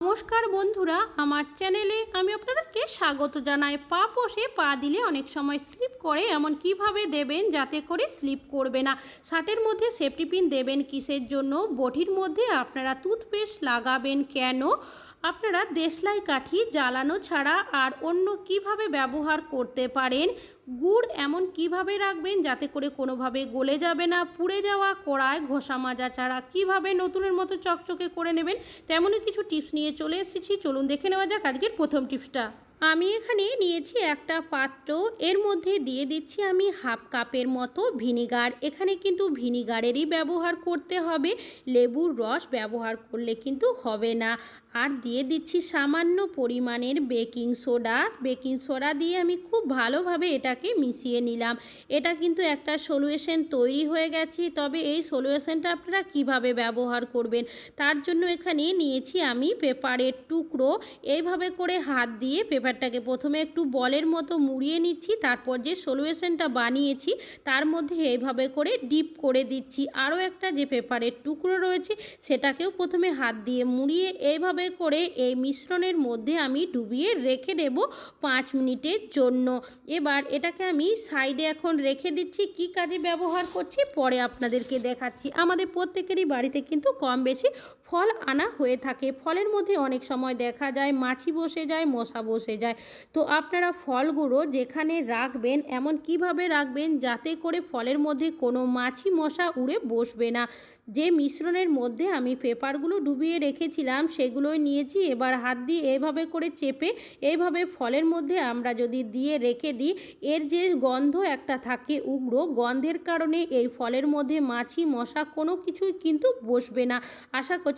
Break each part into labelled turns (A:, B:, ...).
A: নমস্কার বন্ধুরা, আমার চ্যানেলে আমি আপনাদেরকে স্বাগত জানাই। পা বসে পা দিলে অনেক সময় স্লিপ করে, এমন কীভাবে দেবেন যাতে করে স্লিপ করবে না? শার্টের মধ্যে সেফটি পিন দেবেন কিসের জন্য? বটির মধ্যে আপনারা টুথপেস্ট লাগাবেন কেন? আপনারা দেশলাই কাঠি জ্বালানো ছাড়া আর অন্য কীভাবে ব্যবহার করতে পারেন? গুড় এমন কীভাবে রাখবেন যাতে করে কোনোভাবে গলে যাবে না, পুড়ে যাওয়া কড়ায় ঘষা মাজা ছাড়া কীভাবে নতুনের মতো চকচকে করে নেবেন? তেমনই কিছু টিপস নিয়ে চলে এসেছি। চলুন দেখে নেওয়া যাক আজকের প্রথম টিপসটা। আমি এখানে নিয়েছি একটা পাত্র। এর মধ্যে দিয়ে দিচ্ছি আমি হাফ কাপের মতো ভিনিগার। এখানে কিন্তু ভিনিগারেরই ব্যবহার করতে হবে। লেবুর রস ব্যবহার করলে কিন্তু হবে না। আর দিয়ে দিচ্ছি সামান্য পরিমাণের বেকিং সোডা। বেকিং সোডা দিয়ে আমি খুব ভালোভাবে এটাকে মিশিয়ে নিলাম। এটা কিন্তু একটা সলিউশন তৈরি হয়ে গেছে। তবে এই সলিউশনটা আপনারা কীভাবে ব্যবহার করবেন, তার জন্য এখানে নিয়েছি আমি পেপারের টুকরো। এইভাবে করে হাত দিয়ে পেপারটাকে প্রথমে একটু বলের মতো মুড়িয়ে নিচ্ছি, তারপর যে সলিউশনটা বানিয়েছি, তার মধ্যে এইভাবে করে ডিপ করে দিচ্ছি। আরও একটা যে পেপারের টুকরো রয়েছে, সেটাকেও প্রথমে হাত দিয়ে মুড়িয়ে এইভাবে করে করে এই মিশ্রণের মধ্যে আমি ডুবিয়ে রেখে দেব পাঁচ মিনিটের জন্য। এবার এটাকে আমি সাইডে এখন রেখে দিচ্ছি। কি কাজে ব্যবহার করছি? পরে আপনাদেরকে দেখাচ্ছি। আমাদের প্রত্যেকেরই বাড়িতে কিন্তু কম বেশি ফল আনা হয়ে থাকে। ফলের মধ্যে অনেক সময় দেখা যায় মাছি বসে যায়, মশা বসে যায়। তো আপনারা ফলগুলো যেখানে রাখবেন, এমন কীভাবে রাখবেন যাতে করে ফলের মধ্যে কোনো মাছি মশা উড়ে বসবে না? যে মিশ্রণের মধ্যে আমি পেপারগুলো ডুবিয়ে রেখেছিলাম, সেগুলোই নিয়েছি। এবার হাত দিয়ে এইভাবে করে চেপে এইভাবে ফলের মধ্যে আমরা যদি দিয়ে রেখে দিই, এর যে গন্ধ একটা থাকে উগ্র, গন্ধের কারণে এই ফলের মধ্যে মাছি মশা কোনো কিছুই কিন্তু বসবে না। আশা করছি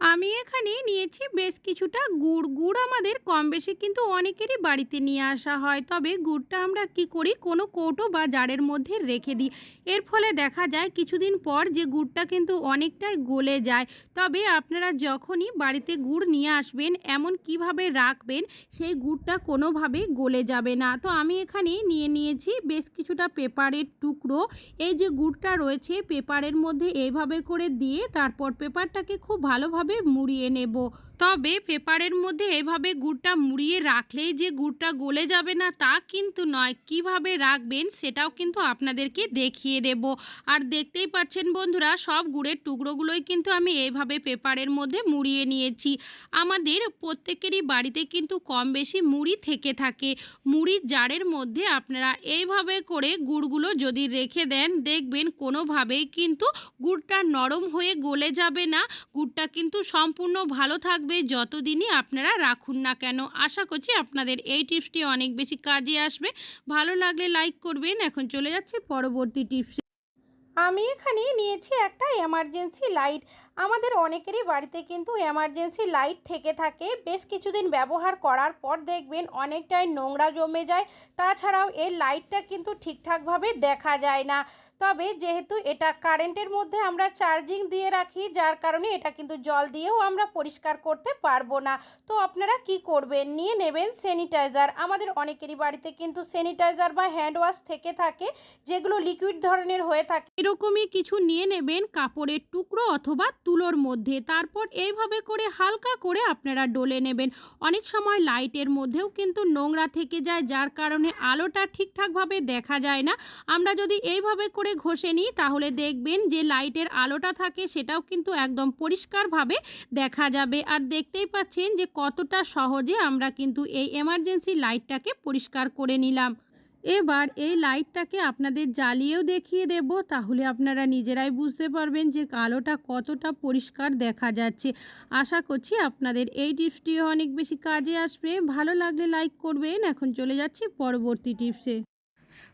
A: আমি এখানে নিয়েছি বেশ কিছুটা গুড়। গুড় আমাদের কম বেশি কিন্তু অনেকেরই বাড়িতে নিয়ে আসা হয়। তবে গুড়টা আমরা কি করি? কোনো কৌটো বা জারের মধ্যে রেখে দিই। এর ফলে দেখা যায় কিছুদিন পর যে গুড়টা কিন্তু অনেকটাই গলে যায়। তবে আপনারা যখনই বাড়িতে গুড় নিয়ে আসবেন, এমন কীভাবে রাখবেন, সেই গুড়টা কোনোভাবেই গলে যাবে না। তো আমি এখানে নিয়ে নিয়েছি বেশ কিছুটা পেপারের টুকরো। এই যে গুড়টা রয়েছে, পেপারের মধ্যে এইভাবে করে দিয়ে তারপর পেপারটাকে খুব ভালোভাবে মুড়িয়ে নেব। তবে পেপারের মধ্যে এভাবে গুড়টা মুড়িয়ে রাখলেই যে গুড়টা গলে যাবে না তা কিন্তু নয়। কীভাবে রাখবেন সেটাও কিন্তু আপনাদেরকে দেখিয়ে দেব। আর দেখতেই পাচ্ছেন বন্ধুরা, সব গুড়ের টুকরোগুলোই কিন্তু আমি এইভাবে পেপারের মধ্যে মুড়িয়ে নিয়েছি। আমাদের প্রত্যেকেরই বাড়িতে কিন্তু কম বেশি মুড়ি থেকে থাকে। মুড়ির জারের মধ্যে আপনারা এইভাবে করে গুড়গুলো যদি রেখে দেন, দেখবেন কোনোভাবেই কিন্তু গুড়টা নরম হয়ে গলে যাবে না। গুড়টা কিন্তু সম্পূর্ণ ভালো থাকবে যতদিনই আপনারা রাখুন না কেন। আশা করছি আপনাদের এই টিপসটি অনেক বেশি কাজে আসবে। ভালো লাগলে লাইক করবেন। এখন চলে যাচ্ছে পরবর্তী টিপস। আমি এখানে নিয়েছি একটা এমার্জেন্সি লাইট। আমাদের অনেকেরই বাড়িতে কিন্তু এমার্জেন্সি লাইট থেকে থাকে। বেশ কিছুদিন ব্যবহার করার পর দেখবেন অনেকটাই নোংরা জমে যায়। তাছাড়াও এই লাইটটা কিন্তু ঠিকঠাকভাবে দেখা যায় না। তবে যেহেতু এটা কারেন্টের মধ্যে আমরা চার্জিং দিয়ে রাখি, যার কারণে এটা কিন্তু জল দিয়েও আমরা পরিষ্কার করতে পারব না। তো আপনারা কি করবেন? নিয়ে নেবেন স্যানিটাইজার আমাদের অনেকেরই বাড়িতে কিন্তু স্যানিটাইজার বা হ্যান্ড ওয়াশ থেকে থাকে, যেগুলো লিকুইড ধরনের হয়ে থাকে। এরকমই কিছু নিয়ে নেবেন কাপড়ের টুকরো অথবা তুলোর মধ্যে। তারপর এইভাবে করে হালকা করে আপনারা ডলে নেবেন। অনেক সময় লাইটের মধ্যেও কিন্তু নোংরা থেকে যায়, যার কারণে আলোটা ঠিকঠাকভাবে দেখা যায় না। আমরা যদি এইভাবে করে ঘষে নিই, তাহলে দেখবেন যে লাইটের আলোটা থাকে সেটাও কিন্তু একদম পরিষ্কারভাবে দেখা যাবে। আর দেখতেই পাচ্ছেন যে কতটা সহজে আমরা কিন্তু এই এমার্জেন্সি লাইটটাকে পরিষ্কার করে নিলাম। এবার এই লাইটটাকে আপনাদের জ্বালিয়েও দেখিয়ে দেব, তাহলে আপনারা নিজেরাই বুঝতে পারবেন যে আলোটা কতটা পরিষ্কার দেখা যাচ্ছে। আশা করছি আপনাদের এই টিপসটিও অনেক বেশি কাজে আসবে। ভালো লাগলে লাইক করবেন। এখন চলে যাচ্ছি পরবর্তী টিপসে।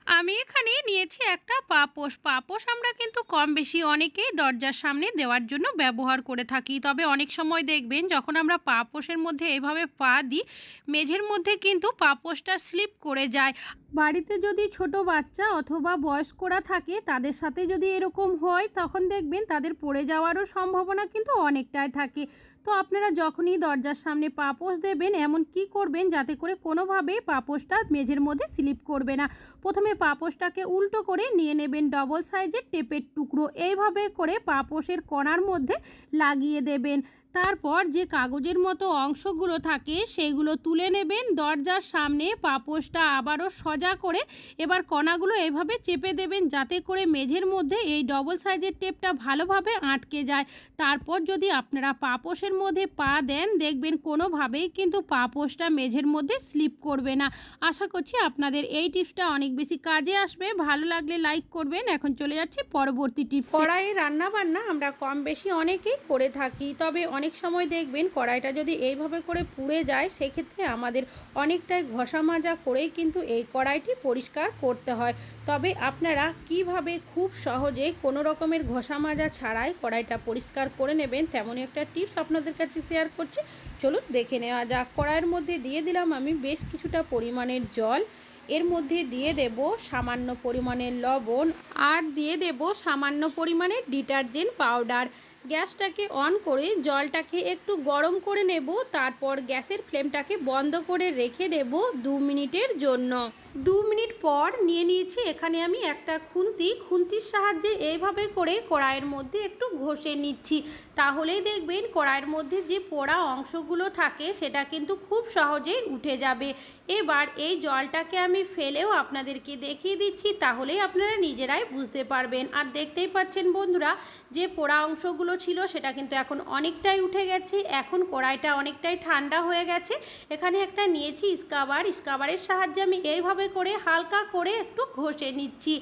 A: আমি এখানে নিয়েছি একটা পাপোশ। পাপোশ আমরা কিন্তু কম বেশি অনেকেই দরজার সামনে দেওয়ার জন্য ব্যবহার করে থাকি। তবে অনেক সময় দেখবেন, যখন আমরা পাপোশের মধ্যে এভাবে পা দিই, মেঝের মধ্যে কিন্তু পাপোশটা স্লিপ করে যায়। বাড়িতে যদি ছোট বাচ্চা অথবা বয়স্করা থাকে, তাদের সাথে যদি এরকম হয়, তখন দেখবেন তাদের পড়ে যাওয়ারও সম্ভাবনা কিন্তু অনেকটাই থাকে। তো আপনারা যখনই দরজার সামনে পাপোশ দেবেন, এমন কি করবেন যাতে করে কোনোভাবেই পাপোশটা মেঝের মধ্যে স্লিপ করবে না। প্রথমে পাপোশটাকে উল্টো করে নিয়ে নেবেন ডবল সাইজের টেপের টুকরো। এইভাবে করে পাপোশের কণার মধ্যে লাগিয়ে দেবেন। তারপর যে কাগজের মতো অংশগুলো থাকে সেইগুলো তুলে নেবেন, দরজার সামনে পাপোশটা আবারও সজা করে এবার কণাগুলো এভাবে চেপে দেবেন যাতে করে মেঝের মধ্যে এই ডবল সাইজের টেপটা ভালোভাবে আটকে যায়। তারপর যদি আপনারা পাপোশের মধ্যে পা দেন, দেখবেন কোনোভাবেই কিন্তু পাপোশটা মেঝের মধ্যে স্লিপ করবে না। আশা করছি আপনাদের এই টিপসটা অনেক বেশি কাজে আসবে। ভালো লাগলে লাইক করবেন। এখন চলে যাচ্ছি পরবর্তী টিপস। কড়াইয়ে রান্না বান্না আমরা কম বেশি অনেকেই করে থাকি, তবে অনেক সময় দেখবেন কড়াইটা যদি এইভাবে করে পুড়ে যায়, সেক্ষেত্রে আমাদের অনেকটাই ঘষা মাজা করেই কিন্তু এই কড়াইটি পরিষ্কার করতে হয়। তবে আপনারা কীভাবে খুব সহজে কোনো রকমের ঘষা মাজা ছাড়াই কড়াইটা পরিষ্কার করে নেবেন, তেমনই একটা টিপস আপনাদের কাছে শেয়ার করছি। চলুন দেখে নেওয়া যাক। কড়াইয়ের মধ্যে দিয়ে দিলাম আমি বেশ কিছুটা পরিমাণের জল। এর মধ্যে দিয়ে দেব সামান্য পরিমাণের লবণ আর দিয়ে দেব সামান্য পরিমাণের ডিটারজেন্ট পাউডার। গ্যাসটাকে অন করে জলটাকে একটু গরম করে নেব, তারপর গ্যাসের ফ্লেমটাকে বন্ধ করে রেখে দেব দু মিনিটের জন্য। দু মিনিট পর নিয়ে নিয়েছি, এখানে আমি একটা খুন্তি। খুন্তির সাহায্যে এইভাবে করে কড়াইয়ের মধ্যে একটু ঘষে নিচ্ছি। তাহলেই দেখবেন কড়াইয়ের মধ্যে যে পোড়া অংশগুলো থাকে, সেটা কিন্তু খুব সহজেই উঠে যাবে। এবার এই জলটাকে আমি ফেলেও আপনাদেরকে দেখিয়ে দিচ্ছি, তাহলেই আপনারা নিজেরাই বুঝতে পারবেন। আর দেখতেই পাচ্ছেন বন্ধুরা, যে পোড়া অংশগুলো ছিল, সেটা কিন্তু এখন অনেকটাই উঠে গেছে। এখন কড়াইটা অনেকটাই ঠান্ডা হয়ে গেছে। এখানে একটা নিয়েছি স্কাবার। স্কাবারের সাহায্যে আমি এইভাবে করে হালকা করে একটু ঘষে নিচ্ছি।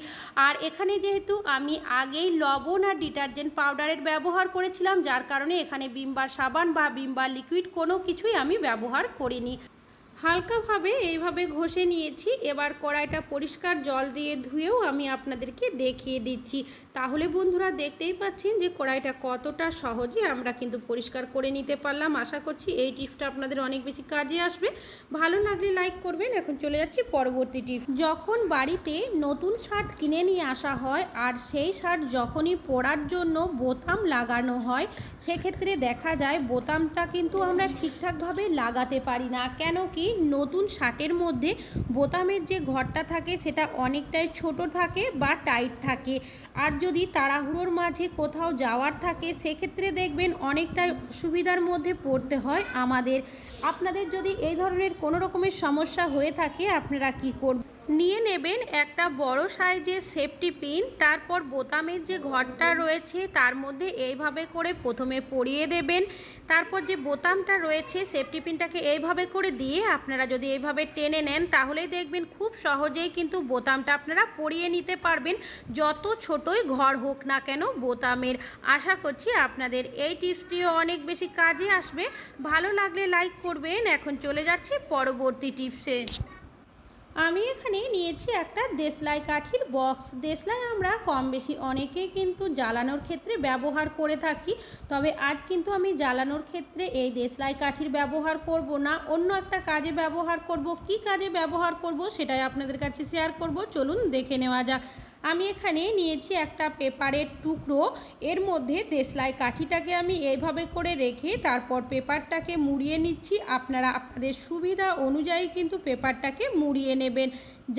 A: আর এখানে যেহেতু আমি আগেই লবণ আর ডিটারজেন্ট পাউডারের ব্যবহার করেছিলাম, যার কারণে এখানে বিমবার সাবান বা বিমবার লিকুইড কোনো কিছুই আমি ব্যবহার করিনি। হালকাভাবে এইভাবে ঘষে নিয়েছি। এবার কড়াইটা পরিষ্কার জল দিয়ে ধুয়েও আমি আপনাদেরকে দেখিয়ে দিচ্ছি। তাহলে বন্ধুরা দেখতেই পাচ্ছেন যে কড়াইটা কতটা সহজে আমরা কিন্তু পরিষ্কার করে নিতে পারলাম। আশা করছি এই টিপসটা আপনাদের অনেক বেশি কাজে আসবে। ভালো লাগলে লাইক করবেন। এখন চলে যাচ্ছি পরবর্তী টিপস। যখন বাড়িতে নতুন শার্ট কিনে নিয়ে আসা হয় আর সেই শার্ট যখনই পরার জন্য বোতাম লাগানো হয়, সেক্ষেত্রে দেখা যায় বোতামটা কিন্তু আমরা ঠিকঠাকভাবে লাগাতে পারি না। কেন কি নতুন শার্টের মধ্যে বোতামের যে ঘরটা থাকে সেটা অনেকটাই ছোট থাকে বা টাইট থাকে। আর যদি তাড়াহুড়োর মাঝে কোথাও যাওয়ার থাকে, সেক্ষেত্রে দেখবেন অনেকটাই অসুবিধার মধ্যে পড়তে হয় আমাদের। আপনাদের যদি এই ধরনের কোনো রকমের সমস্যা হয়ে থাকে, আপনারা কি করবেন? নিয়ে নেবেন একটা বড় সাইজের সেফটি পিন তারপর বোতামের যে ঘরটা রয়েছে তার মধ্যে এইভাবে করে প্রথমে পরিয়ে দেবেন। তারপর যে বোতামটা রয়েছে সেফটি পিনটাকে এইভাবে করে দিয়ে আপনারা যদি এইভাবে টেনে নেন, তাহলেই দেখবেন খুব সহজেই কিন্তু বোতামটা আপনারা পরিয়ে নিতে পারবেন। যত ছোটই ঘর হোক না কেন বোতামের, আশা করছি আপনাদের এই টিপসটিও অনেক বেশি কাজে আসবে। ভালো লাগলে লাইক করবেন। এখন চলে যাচ্ছি পরবর্তী টিপসে। আমি এখানে নিয়েছি একটা দেশলাই কাঠির বক্স দেশলাই আমরা কম বেশি অনেকেই কিন্তু জ্বালানোর ক্ষেত্রে ব্যবহার করে থাকি, তবে আজ কিন্তু আমি জ্বালানোর ক্ষেত্রে এই দেশলাই কাঠির ব্যবহার করব না। অন্য একটা কাজে ব্যবহার করব, কি কাজে ব্যবহার করব সেটাই আপনাদের কাছে শেয়ার করব। চলুন দেখে নেওয়া যাক। আমি এখানে নিয়েছি একটা পেপারের টুকরো, এর মধ্যে দেশলাই কাঠিটাকে আমি এইভাবে করে রেখে তারপর পেপারটাকে মুড়িয়ে নিচ্ছি। আপনারা আপনাদের সুবিধা অনুযায়ী কিন্তু পেপারটাকে মুড়িয়ে নেবেন।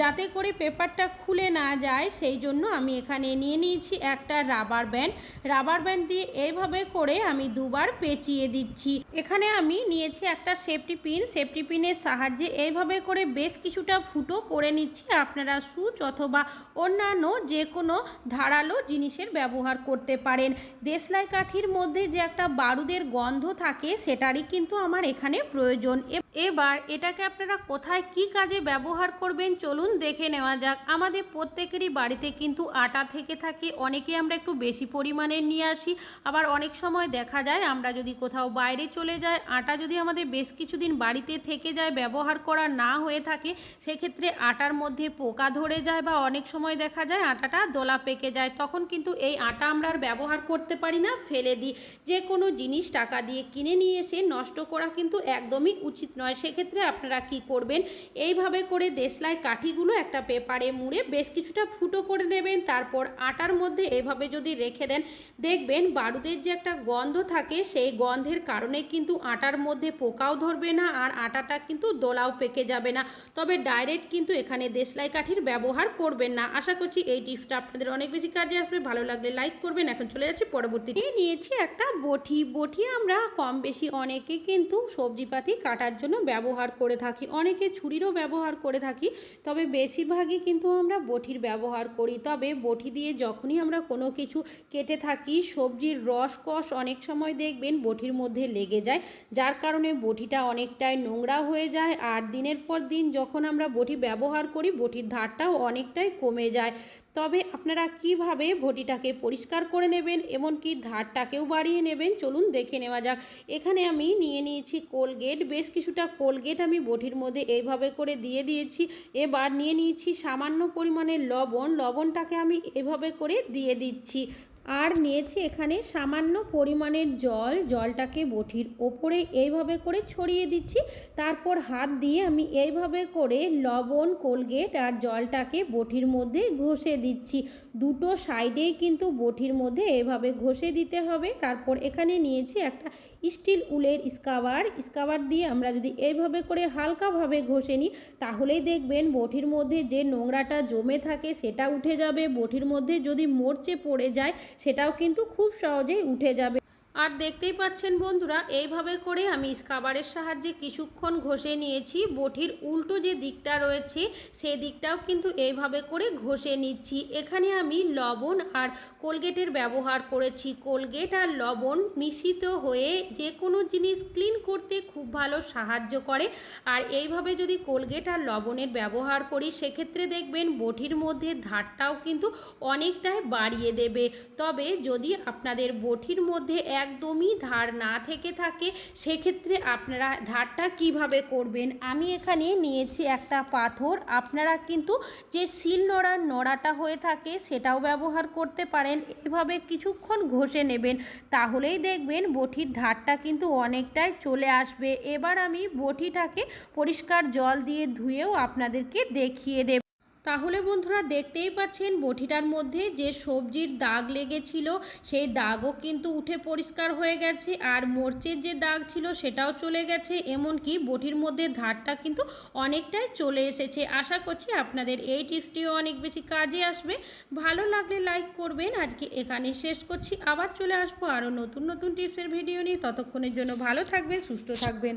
A: যাতে করে পেপারটা খুলে না যায়, সেই জন্য আমি এখানে নিয়ে নিয়েছি একটা রাবার ব্যান্ড। রাবার ব্যান্ড দিয়ে এইভাবে করে আমি দুবার পেঁচিয়ে দিচ্ছি। এখানে আমি নিয়েছি একটা সেফটি পিন। সেফটি পিনের সাহায্যে এইভাবে করে বেশ কিছুটা ফুটো করে নিচ্ছি। আপনারা সুচ অথবা অন্যান্য যে কোনো ধারালো জিনিসের ব্যবহার করতে পারেন। দেশলাই কাঠির মধ্যে যে একটা বারুদের গন্ধ থাকে, সেটারই কিন্তু আমার এখানে প্রয়োজন। এবার এটাকে আপনারা কোথায় কি কাজে ব্যবহার করবেন চলুন দেখে নেওয়া যাক। আমাদের প্রত্যেকেরই বাড়িতে কিন্তু আটা থেকে থাকে, অনেকে আমরা একটু বেশি পরিমাণে নিয়ে আসি। আবার অনেক সময় দেখা যায় আমরা যদি কোথাও বাইরে চলে যাই, আটা যদি আমাদের বেশ কিছুদিন বাড়িতে থেকে যায়, ব্যবহার করা না হয়ে থাকে, সেক্ষেত্রে আটার মধ্যে পোকা ধরে যায় বা অনেক সময় দেখা যায় আটাটা দোলা পেকে যায়। তখন কিন্তু এই আটা আমরা আর ব্যবহার করতে পারি না, ফেলে দিই। যে কোনো জিনিস টাকা দিয়ে কিনে নিয়ে এসে নষ্ট করা কিন্তু একদমই উচিত নয়। নয়, সেক্ষেত্রে আপনারা কি করবেন? এইভাবে করে দেশলাই কাঠিগুলো একটা পেপারে মুড়ে বেশ কিছুটা ফুটো করে নেবেন, তারপর আটার মধ্যে এভাবে যদি রেখে দেন, দেখবেন বারুদের যে একটা গন্ধ থাকে, সেই গন্ধের কারণে কিন্তু আটার মধ্যে পোকাও ধরবে না আর আটাটা কিন্তু দোলাও পেকে যাবে না। তবে ডাইরেক্ট কিন্তু এখানে দেশলাই কাঠির ব্যবহার করবেন না। আশা করছি এই টিপসটা আপনাদের অনেক বেশি কাজে আসবে। ভালো লাগলে লাইক করবেন। এখন চলে যাচ্ছি পরবর্তী নিয়েছি একটা বটি। বটি আমরা কম বেশি অনেকে কিন্তু সবজিপাতি কাটার জন্য ব্যবহার করে থাকি। অনেকে ছুরিরও ব্যবহার করে থাকি, তবে বেশিরভাগই কিন্তু আমরা বটির ব্যবহার করি। তবে বটি দিয়ে যখনই আমরা কোনো কিছু কেটে থাকি, সবজির রস কষ অনেক সময় দেখবেন বটির মধ্যে লেগে যায়, যার কারণে বটিটা অনেকটাই নোংরা হয়ে যায়। আর দিনের পর দিন যখন আমরা বটি ব্যবহার করি, বটির ধারটাও অনেকটাই কমে যায়। তবে আপনারা কীভাবে ভটিটাকে পরিষ্কার করে নেবেন এমনকি ধারটাকেও বাড়িয়ে নেবেন? চলুন দেখে নেওয়া যাক। এখানে আমি নিয়ে নিয়েছি কোলগেট। বেশ কিছুটা কোলগেট আমি বটির মধ্যে এইভাবে করে দিয়ে দিয়েছি। এবার নিয়ে নিয়েছি সামান্য পরিমাণের লবণ। লবণটাকে আমি এভাবে করে দিয়ে দিচ্ছি। আর নিয়েছি এখানে সামান্য পরিমাণের জল। জলটাকে বটির ওপরে এইভাবে করে ছড়িয়ে দিচ্ছি। তারপর হাত দিয়ে আমি এইভাবে করে লবণ, কোলগেট আর জলটাকে বটির মধ্যে ঘষে দিচ্ছি। দুটো সাইডেই কিন্তু বটির মধ্যে এভাবে ঘষে দিতে হবে। তারপর এখানে নিয়েছি একটা স্টিল উলের স্কাবার স্কাবার দিয়ে আমরা যদি এইভাবে করে হালকাভাবে ঘষে নিই, তাহলেই দেখবেন বটির মধ্যে যে নোংরাটা জমে থাকে সেটা উঠে যাবে। বটির মধ্যে যদি মরচে পড়ে যায়, সেটাও কিন্তু খুব সহজেই উঠে যাবে। আর দেখতেই পাচ্ছেন বন্ধুরা, এইভাবে করে আমি স্কাবারের সাহায্যে কিছুক্ষণ ঘষে নিয়েছি। বটির উল্টো যে দিকটা রয়েছে, সেই দিকটাও কিন্তু এইভাবে করে ঘষে নিচ্ছি। এখানে আমি লবণ আর কোলগেটের ব্যবহার করেছি। কোলগেট আর লবণ মিশ্রিত হয়ে যে কোনো জিনিস ক্লিন করতে খুব ভালো সাহায্য করে। আর এইভাবে যদি কোলগেট আর লবণের ব্যবহার করি, সেক্ষেত্রে দেখবেন বটির মধ্যে ধারটাও কিন্তু অনেকটাই বাড়িয়ে দেবে। তবে যদি আপনাদের বটির মধ্যে একদমই ধার না থেকে থাকে, সেক্ষেত্রে আপনারা ধারটা কীভাবে করবেন? আমি এখানে নিয়েছি একটা পাথর। আপনারা কিন্তু যে শিল নোড়ার নোড়াটা হয়ে থাকে সেটাও ব্যবহার করতে পারেন। এভাবে কিছুক্ষণ ঘষে নেবেন, তাহলেই দেখবেন বটির ধারটা কিন্তু অনেকটাই চলে আসবে। এবার আমি বটিটাকে পরিষ্কার জল দিয়ে ধুয়েও আপনাদেরকে দেখিয়ে দেব। তাহলে বন্ধুরা দেখতেই পাচ্ছেন বটিটার মধ্যে যে সবজির দাগ লেগেছিল, সেই দাগও কিন্তু উঠে পরিষ্কার হয়ে গেছে আর মরচের যে দাগ ছিল সেটাও চলে গেছে, এমনকি বটির মধ্যে ধারটা কিন্তু অনেকটাই চলে এসেছে। আশা করছি আপনাদের এই টিপসটিও অনেক বেশি কাজে আসবে। ভালো লাগলে লাইক করবেন। আজকে এখানে শেষ করছি। আবার চলে আসব আরও নতুন নতুন টিপসের ভিডিও নিয়ে। ততক্ষণের জন্য ভালো থাকবেন, সুস্থ থাকবেন।